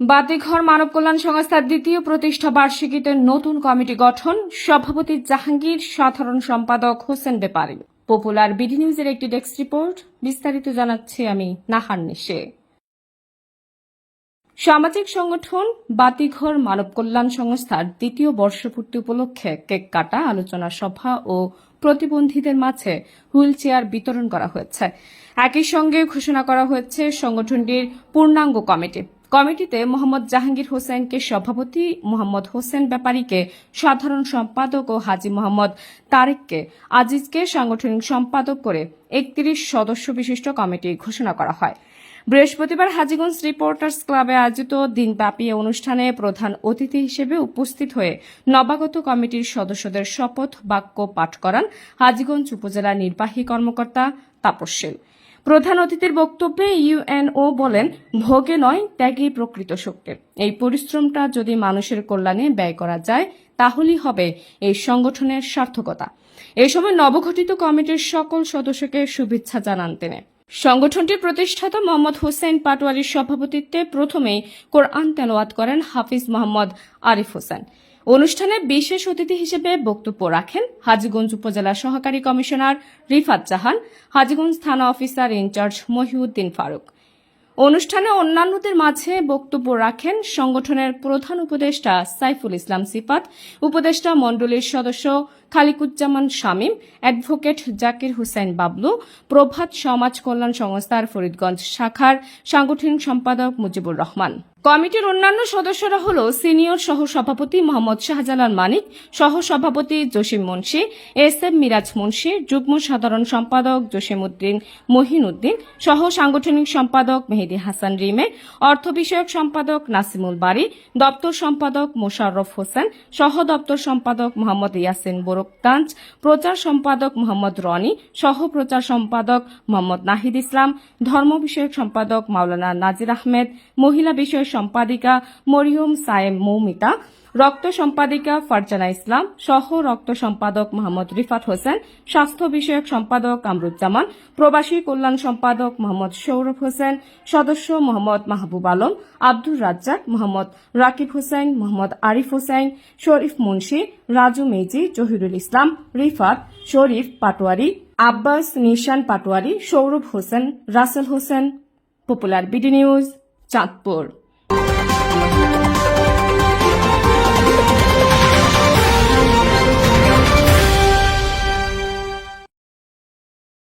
বাতিঘর মানব কল্যাণ সংস্থার দ্বিতীয় প্রতিষ্ঠা বার্ষিকীতে নতুন কমিটি গঠন। সভাপতি জাহাঙ্গীর, সাধারণ সম্পাদক হোসেন বেপারি। পপুলার বিডি নিউজের একটি ডেস্ক রিপোর্ট। বিস্তারিত জানাচ্ছি আমি নাহার নিশে। সামাজিক সংগঠন বাতিঘর মানব কল্যাণ সংস্থার দ্বিতীয় বর্ষপূর্তি উপলক্ষে কেক কাটা, আলোচনা সভা ও প্রতিবন্ধীদের মাঝে হুইল চেয়ার বিতরণ করা হয়েছে। একই সঙ্গে ঘোষণা করা হয়েছে সংগঠনটির পূর্ণাঙ্গ কমিটি। কমিটিতে মোহাম্মদ জাহাঙ্গীর হোসেনকে সভাপতি, মোহাম্মদ হোসেন ব্যাপারীকে সাধারণ সম্পাদক ও হাজি মোহাম্মদ তারেককে, আজিজকে সাংগঠনিক সম্পাদক করে একত্রিশ সদস্য বিশিষ্ট কমিটি ঘোষণা করা হয়। বৃহস্পতিবার হাজীগঞ্জ রিপোর্টার্স ক্লাবে আয়োজিত দিনব্যাপী অনুষ্ঠানে প্রধান অতিথি হিসেবে উপস্থিত হয়ে নবাগত কমিটির সদস্যদের শপথ বাক্য পাঠ করান হাজীগঞ্জ উপজেলা নির্বাহী কর্মকর্তা তাপস্বীল প্রধান অতিথির বক্তব্যে ইউএনও বলেন, ভোগে নয়, ত্যাগই প্রকৃত শক্তি। এই পরিশ্রমটা যদি মানুষের কল্যাণে ব্যয় করা যায়, তাহলেই হবে এই সংগঠনের সার্থকতা। এ সময় নবগঠিত কমিটির সকল সদস্যকে শুভেচ্ছা জানান তিনি। সংগঠনটির প্রতিষ্ঠাতা মোহাম্মদ হোসেন পাটোয়ারির সভাপতিত্বে প্রথমেই কোরআন তেলাওয়াত করেন হাফিজ মোহাম্মদ আরিফ হোসেন। অনুষ্ঠানে বিশেষ অতিথি হিসেবে বক্তব্য রাখেন হাজীগঞ্জ উপজেলা সহকারী কমিশনার রিফাত জাহান, হাজীগঞ্জ থানা অফিসার ইনচার্জ মহিউদ্দিন ফারুক। অনুষ্ঠানে অন্যান্যদের মাঝে বক্তব্য রাখেন সংগঠনের প্রধান উপদেষ্টা সাইফুল ইসলাম সিফাত, উপদেষ্টা মণ্ডলীর সদস্য খালিকুজ্জামান শামীম, অ্যাডভোকেট জাকির হুসাইন বাবলু, প্রভাত সমাজ কল্যাণ সংস্থার ফরিদগঞ্জ শাখার সাংগঠনিক সম্পাদক মুজিবুর রহমান। কমিটির অন্যান্য সদস্যরা হল সিনিয়র সহ সভাপতি মোহাম্মদ শাহজালাল মানিক সহ সভাপতি জসিম মুন্সি, এস এম মিরাজ মুন্সি, যুগ্ম সাধারণ সম্পাদক জসিম উদ্দিন মহিন উদ্দিন সহ সাংগঠনিক সম্পাদক মেহেদি হাসান রিমে, অর্থ বিষয়ক সম্পাদক নাসিমুল বাড়ি দপ্তর সম্পাদক মোশাররফ হোসেন, সহ দপ্তর সম্পাদক মোহাম্মদ ইয়াসিন বোরকতাঞ্জ প্রচার সম্পাদক মোহাম্মদ রনি, সহ প্রচার সম্পাদক মোহাম্মদ নাহিদ ইসলাম, ধর্ম বিষয়ক সম্পাদক মাওলানা নাজির আহমেদ, মহিলা বিষয়ক সম্পাদিকা মরিয়ম সায়েম মৌমিতা, রক্ত সম্পাদিকা ফারজানা ইসলাম, সহ রক্ত সম্পাদক মোহাম্মদ রিফাত হোসেন, স্বাস্থ্য বিষয়ক সম্পাদক কামরুজ্জামান, প্রবাসী কল্যাণ সম্পাদক মোহাম্মদ সৌরভ হোসেন, সদস্য Mohammad Mahbub Alam, Abdur Razzak Mohammad Rakib Hossain, Mohammad Arif Hossain, Sharif Munshi, Raju Meji, Zahirul Islam, Rifat, Sharif Patwari, Abbas Nishan Patwari, Sourav Hossain, Rasel Hossain, popular BD news, Chandpur. Thank you.